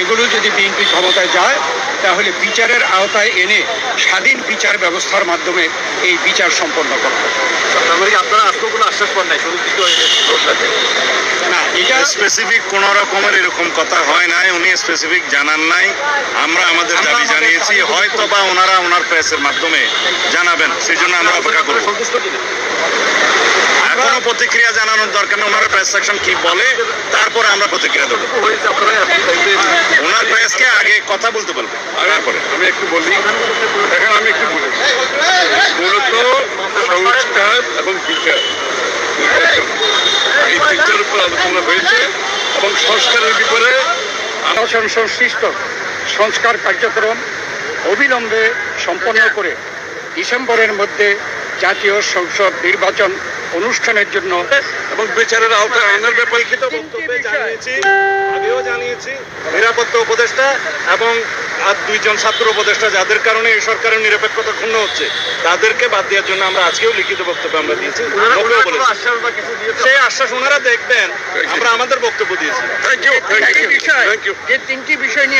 সেগুলো যদি বিএনপি ক্ষমতায় যায় তাহলে বিচারের আওতায় এনে স্বাধীন বিচার ব্যবস্থার মাধ্যমে এই বিচার সম্পন্ন করবে। তারপরে আপনারা কোনো আশ্বাস পান নাই? শুধু না এটা স্পেসিফিক কোন রকমের এরকম কথা হয় নাই উনি স্পেসিফিক জানান নাই। আমরা আমাদের আমরা দাবি আমাদের জানিয়েছি হয়তো বা ওনারা ওনার প্রেসের মাধ্যমে জানাবেন সেই জন্য আমরা অপেক্ষা করব। প্রতিক্রিয়া জানানোর দরকার নেই। ওনার প্রেস সেকশন কি বলে, তারপরে আমরা প্রতিক্রিয়া দেবো। ওনার প্রেসকে আগে কথা বলতে বলবে, তারপরে। আমি একটু বলি এখন আমি একটু বলি। মূলত সংস্কার এবং বিচার। এই তিনটার উপর আলোচনা হয়েছে, এবং সংস্কারের ব্যাপারে আলোচনা সংশ্লিষ্ট সংস্কার কার্যক্রম অবিলম্বে সম্পন্ন করে ডিসেম্বরের মধ্যে জাতীয় সংসদ নির্বাচন অনুষ্ঠানের জন্য এবং বিচারের আওতায় আইনের ব্যাপারে লিখিত বক্তব্যে জানিয়েছি আগেও জানিয়েছি নিরাপত্তা উপদেষ্টা এবং আর দুইজন ছাত্র উপদেষ্টা যাদের কারণে এই সরকারের নিরপেক্ষতা ক্ষুণ্ণ হচ্ছে তাদেরকে বাদ দেওয়ার জন্য আমরা আজকেও লিখিত বক্তব্য আমরা দিয়েছি। সেই আশ্বাস ওনারা দেখবেন আমরা আমাদের বক্তব্য দিয়েছি। থ্যাংক ইউ থ্যাংক ইউ বিষয় থ্যাংক ইউ যে তিনটি বিষয় নিয়ে